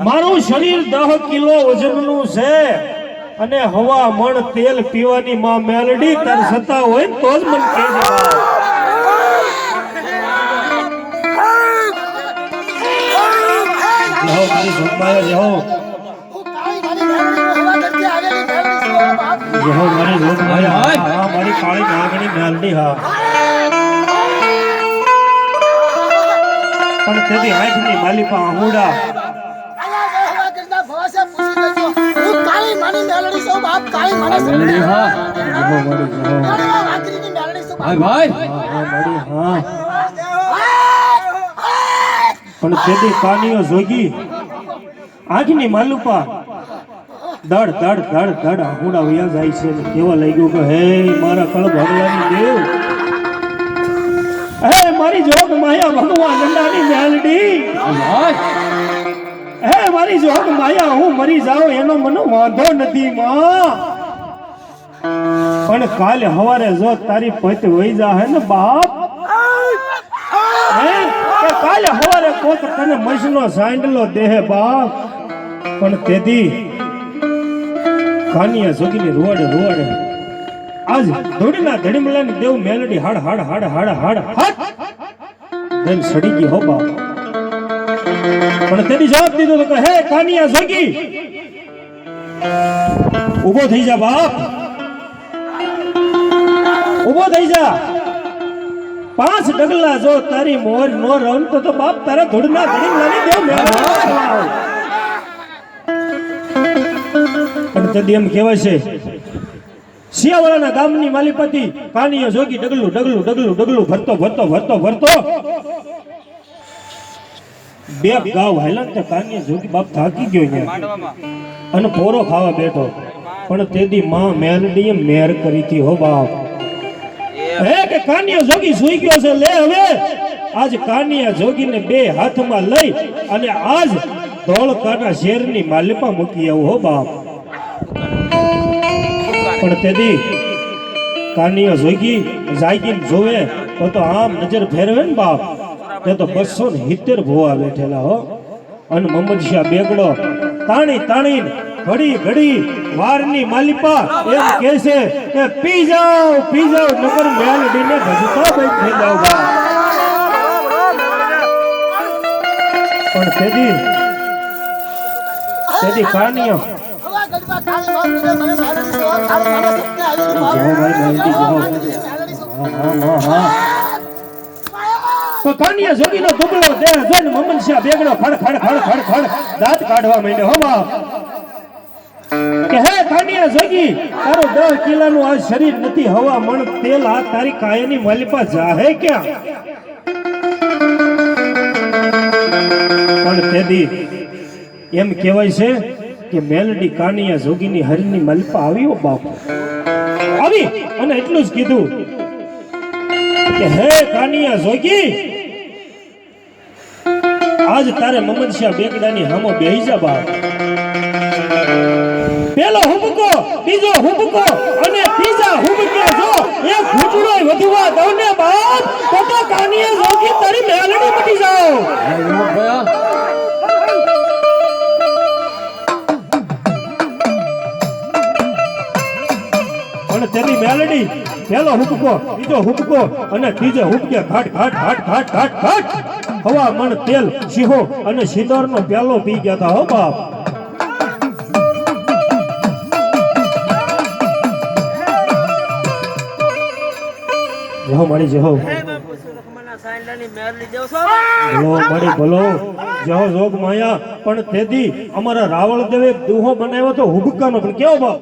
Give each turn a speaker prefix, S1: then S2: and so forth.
S1: મારું શરીર દહ કિલો વજનનું છે અને હવા મણ તેલ પીવાની માં મેલડી તાર સતા હોય તો જ મને કહેજે બાપ. જાઓ મારી જોગમાયા જાઓ. જાઓ મારી જોગમાયા હા, હા મારી કાળી નાગણી મેલડી હા. પણ તેથી આંખની માલી
S2: પા હુડા
S1: જાઓ
S2: ભાઈ ભાઈ
S1: હા. હા મારી હા પણ તેથી કાનીઓ જોગી આંખની માલુપા દડ દડ દડ દડ આહુડા વયા જાય છે કેવા લાગ્યું કે હે મારા કળ ભગવાનની દેવ. ભગવાન નંદાની મેલડી. હે મારી જોગ માયા હું મરી જાઉં એનો મને વાંધો નથી માં. પણ કાલે હવારે જો તારી પત વહી જાહે ને બાપ હે કાલે હવારે કોત તને મસનો સાંડલો દેહે બાપ. પણ તેથી કાનિયા જોગીની રોડ રોડ આજ ધોડીના ધડીમલાની દેવ મેલડી હાડ હાડ હાડ હાડ હાડ હાડ. દેન સડી ગઈ હો બાપ. પણ તેની જવાબ દીધો તો કે હે કાનિયા જોગી ઊભો થઈ જા બાપ. ઊભો થઈ જા. પાંચ ડગલા જો તારી મોર નો રમ, તો બાપ તારા ધૂળના ધડીમલાની દેવ મેલડી પણ તદી એમ કહેવાય છે શિયાવાળાના ગામની માલિપતિ કાનીયો જોગી ડગલું ડગલું ડગલું ડગલું ભરતો ભરતો ભરતો ભરતો. બે ગાવ હાલન તે કાનીયો જોગી બાપ થાકી ગયો અહીંયા. અને પોરો ખાવા બેઠો. પણ તેદી માં મેલડીએ મેર કરી હતી હો બાપ. હે કે કાનિયા જોગી સુઈ ગયો છે? લે હવે. આજ કાનિયા જોગીને બે હાથમાં લઈ અને આજ ધોળકાના શેરની માલિપા મૂકી આવું હો બાપ. પણ તેદી કાનિયા જોગી, જાગીને જોવે, તો તો આમ નજર ફેરવે ને બાપ. તે તો બસો ને સિત્તેર ભોવા બેઠેલા હો. અને મોહમ્મદ શાહ બેગડો, તાણી તાણી ઘડી ઘડી વારની માલિપા એમ કે છે કે, પી જાઓ પી જાઓ નગર મેલડીને ભજતા બેઠ થઈ જાઓ પણ તેદી તેદી કાનિયો આ શરીર નથી. હવા, મણ, તેલ આ તારી કાયાની માલિપા જાહે ક્યાં? પણ એમ કહેવાય છે કે મેલડી કાનિયા જોગીની હરિની મલપા આવ્યો બાપુ. આવી અને એટલું જ કીધું કે હે કાનિયા જોગી, આજ તારે મમદ શાહ બેગડાની હામો બેહી જા બાપ. પેલો હુબકો બીજો હુબકો અને ત્રીજા હુબકે જો એક ઘૂંટડો વધુવા દઉં ને બાપ, તો કાનિયા જોગી તારી મેલડી મટી જાઓ. અને તેની મેલડી. પેલો હુબકો, બીજો હુબકો અને ત્રીજે હુબકે ઘાટ ઘાટ ઘાટ ઘાટ ઘાટ ઘાટ. હવા, મણ, તેલ, સિંહો અને સિંદોરનો પ્યાલો પી ગયા હતા હો બાપ. જહો મળી જહો. પણ તેથી અમારા રાવણ દેવે દુહો બનાવ્યો તો હુબકાનો પણ કેવો બાપ?